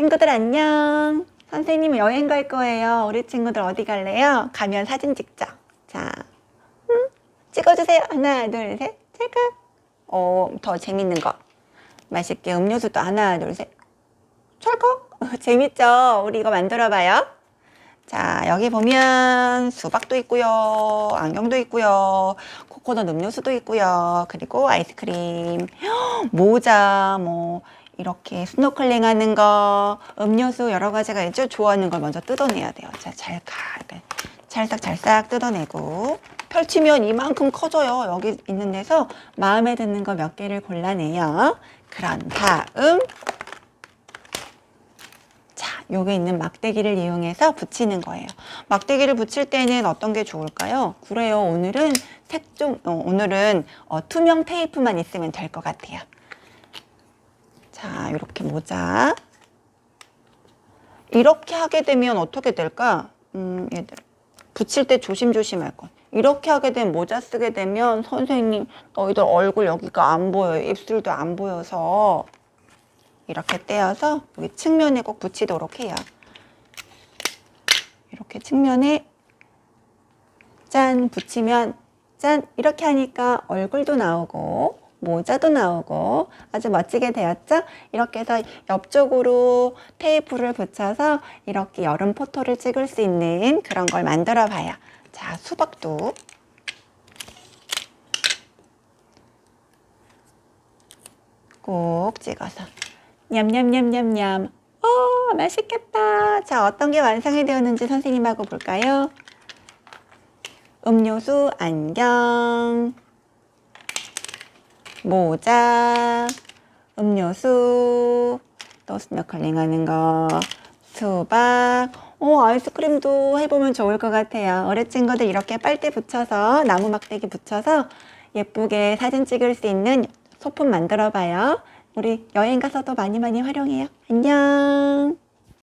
친구들 안녕. 선생님 여행 갈 거예요. 우리 친구들 어디 갈래요? 가면 사진 찍자. 자, 음, 찍어주세요. 하나, 둘, 셋. 찰칵. 어, 더 재밌는 거. 맛있게 음료수도 하나, 둘, 셋. 찰칵. 재밌죠? 우리 이거 만들어 봐요. 자, 여기 보면 수박도 있고요. 안경도 있고요. 코코넛 음료수도 있고요. 그리고 아이스크림, 모자, 뭐 이렇게 스노클링 하는 거, 음료수 여러 가지가 있죠. 좋아하는 걸 먼저 뜯어내야 돼요. 자, 잘 가. 이렇게 찰싹찰싹 뜯어내고 펼치면 이만큼 커져요. 여기 있는 데서 마음에 드는 거 몇 개를 골라내요. 그런 다음 자, 여기 있는 막대기를 이용해서 붙이는 거예요. 막대기를 붙일 때는 어떤 게 좋을까요? 그래요. 오늘은 색종, 어, 오늘은 어, 투명 테이프만 있으면 될 것 같아요. 자, 이렇게 모자. 이렇게 하게 되면 어떻게 될까? 음, 얘들. 붙일 때 조심조심 할 것. 이렇게 하게 되면 모자 쓰게 되면 선생님, 너희들 얼굴 여기가 안 보여요. 입술도 안 보여서 이렇게 떼어서 여기 측면에 꼭 붙이도록 해요. 이렇게 측면에 짠 붙이면 짠 이렇게 하니까 얼굴도 나오고 모자도 나오고 아주 멋지게 되었죠? 이렇게 해서 옆쪽으로 테이프를 붙여서 이렇게 여름 포토를 찍을 수 있는 그런 걸 만들어 봐요. 자, 수박도 꼭 찍어서 냠냠냠냠냠. 어, 맛있겠다. 자, 어떤 게 완성이 되었는지 선생님하고 볼까요? 음료수, 안경, 모자, 음료수, 또 스노클링 하는 거, 수박, 어, 아이스크림도 해보면 좋을 것 같아요. 어린 친구들 이렇게 빨대 붙여서, 나무 막대기 붙여서 예쁘게 사진 찍을 수 있는 소품 만들어 봐요. 우리 여행 가서도 많이 많이 활용해요. 안녕.